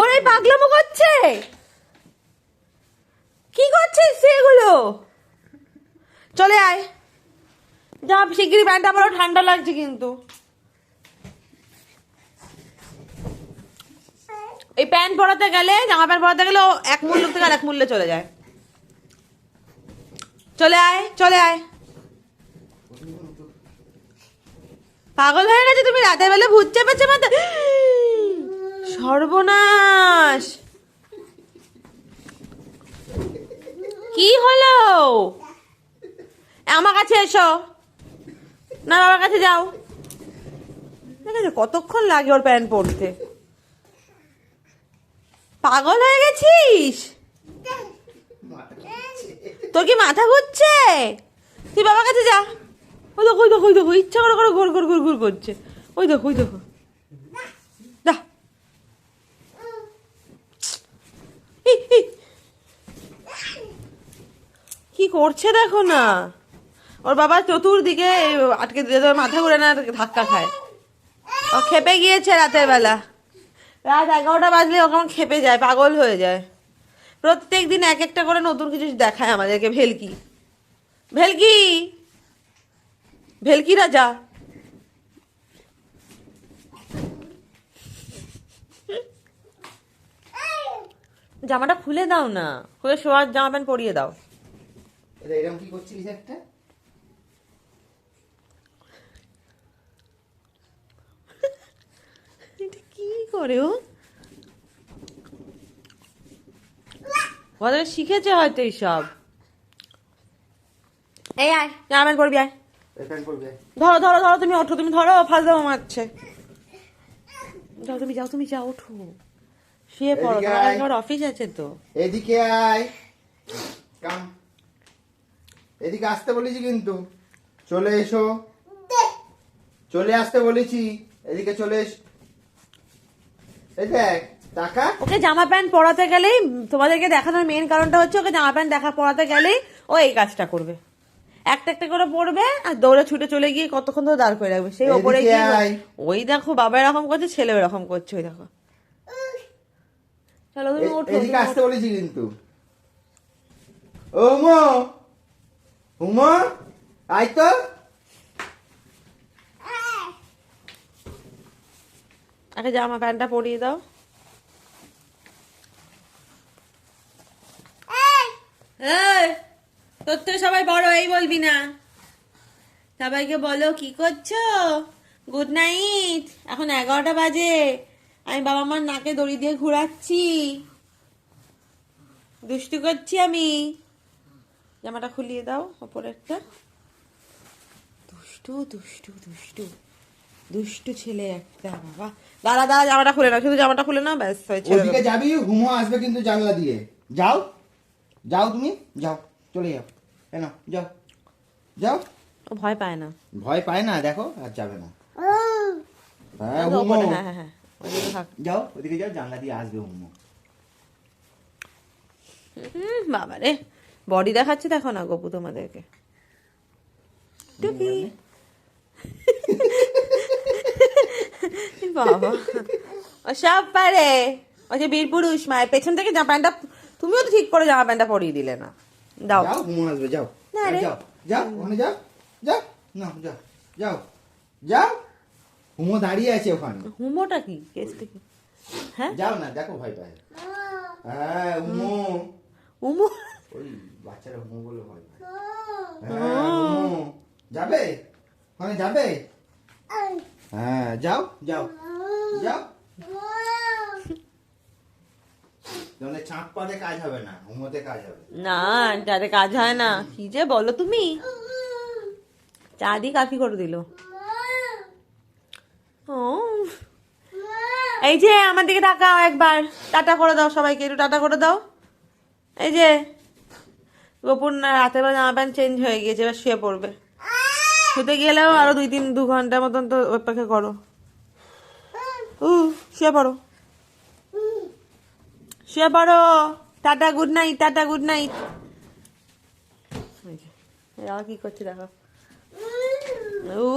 ওরে পাগলামো করছে? কি করছিস সেগুলো চলে আয়। যা শিগগিরি প্যান্টটা পরো ঠান্ডা লাগছে কিন্তু। এই প্যান্ট পরাতে গেলে জামা প্যান্ট পরাতে গেলে এক মূল্য থেকে আর এক মূল্যে চলে যায়। চলে আয় চলে আয়। পাগল হয়ে গেছে তুমি রাতের বেলা ভূত চেপেছে মাথা সর্বনাশ। কি হলো? আমার কাছে এসো। না, বাবার কাছে যাও। কতক্ষণ লাগে ওর প্যান্ট পরতে। পাগল হয়ে গেছিস? তোর কি মাথা ঘুরছে? তুই বাবার কাছে যা। ওই দেখো ওই দেখো ওই দেখো, ইচ্ছা করে করে ঘুর ঘুর ঘুর ঘুর করছে। ওই দেখো ওই দেখো। কি করছে দেখো না? ওর বাবা চতুর্দিকে আটকে দিয়ে মাথা ঘুরে না, ধাক্কা খায়। ও খেপে গিয়েছে রাতের বেলা। রাত এগারোটা বাজলে ও কেমন খেপে যায়, পাগল হয়ে যায়। প্রত্যেক দিন এক একটা করে নতুন কিছু দেখায় আমাদেরকে, ভেলকি। ভেলকি! ভেলকি রাজা জামাটা খুলে দাও না। খুলে শোয়ার জামা প্যান্ট পরিয়ে দাও। এটা এরকম কি করছিলিস একটা? এটা কি করে ও? ওদের শিখেছে হয়তো এইসব। এই আয়। জামা প্যান্ট পরবি আয়। ধরো ধরো ধরো তুমি ওঠো তুমি ধরো ফার্স্ট দাম মারছে। যাও তুমি যাও তুমি যাও ওঠো। শুয়ে পড়ো তোমার আয়। অফিস আছে তো। এদিকে আয়। কাম এদিকে আসতে বলেছি কিন্তু। চলে এসো। চলে আসতে বলেছি। এদিকে চলে এস এই দেখ টাকা? ওকে জামা প্যান্ট পরাতে গেলেই তোমাদেরকে দেখানোর মেন কারণটা হচ্ছে ওকে জামা প্যান্ট দেখা পরাতে গেলেই ও এই কাজটা করবে। একটা একটা করে পড়বে আর দৌড়ে ছুটে চলে গিয়ে কতক্ষণ ধরে দাঁড় করে রাখবে। সেই ওপরে গিয়ে ওই দেখো বাবা এরকম করছে ছেলে এরকম করছে ওই দেখো। চলো তুমি ওঠো এদিকে আসতে বলেছি কিন্তু। উমো আয় তো। আগে জামা প্যান্টটা পরিয়ে দাও। এই, তোর থেকে সবাই বড় এই বলবি না। সবাইকে বলো কি করছ? গুড নাইট এখন এগারোটা বাজে। আমি বাবা মার নাকে দড়ি দিয়ে ঘুরাচ্ছি। দুষ্টু করছি আমি। জামাটা খুলিয়ে দাও ওপরেরটা দুষ্টু দুষ্টু দুষ্টু। দুষ্টু ছেলে একটা বাবা। দাঁড়া দাঁড়া জামাটা খুলে না শুধু জামাটা খুলে না ব্যাস হয়েছে ওদিকে যাবি হুমো আসবে কিন্তু জানলা দিয়ে। যাও যাও তুমি যাও চলে যাও। কেন যাও যাও। ও ভয় পায় না। ভয় পায় না দেখো আর যাবে না। হ্যাঁ ওপরে, হ্যাঁ হ্যাঁ। থাক। যাও ওদিকে যাও জানলা দিয়ে আসবে হুম, বাবা রে বডি দেখাচ্ছে দেখো না গপু তোমাদেরকে। টুকি বাবা ও সব পারে। ওই যে বীর পুরুষ মায়ের পেছন থেকে জামা প্যান্টটা তুমিও তো ঠিক করে জামা প্যান্টটা পরিয়ে দিলে না। দাও। যাও হুমো আসবে যাও। না রে। যাও যাও ওখানে যাও যাও না যাও যাও যাও। হুমো দাঁড়িয়ে আছে ওখানে। হুমোটা কি? কেসটা কি? হ্যাঁ? যাও না দেখো ভয় পায় হ্যাঁ হুমো। ওই বাচ্চারা হুমো বলে ভয় পায়। হ্যাঁ হুমো। যাবে? ওখানে যাবে? হ্যাঁ যাও যাও। যাও। তাহলে চাঁদ পাতে কাজ হবে না হুমোতে কাজ হবে। না যাতে কাজ হয় না। কি যে বলো তুমি। চাঁদি কাফি করে দিল। ও। এই যে, আমার দিকে তাকাও একবার। টাটা করে দাও সবাইকে, একটু টাটা করে দাও। এই যে, গোপন রাতের বেলা জামা প্যান্ট চেঞ্জ হয়ে গিয়েছে, এবার শুয়ে পড়বে। শুতে গেলেও আরও দুই তিন, দু ঘণ্টার মতন তো অপেক্ষা করো। শুয়ে পড়ো। শুয়ে পড়ো। Tata good night tata good night কি করছে দেখো। উ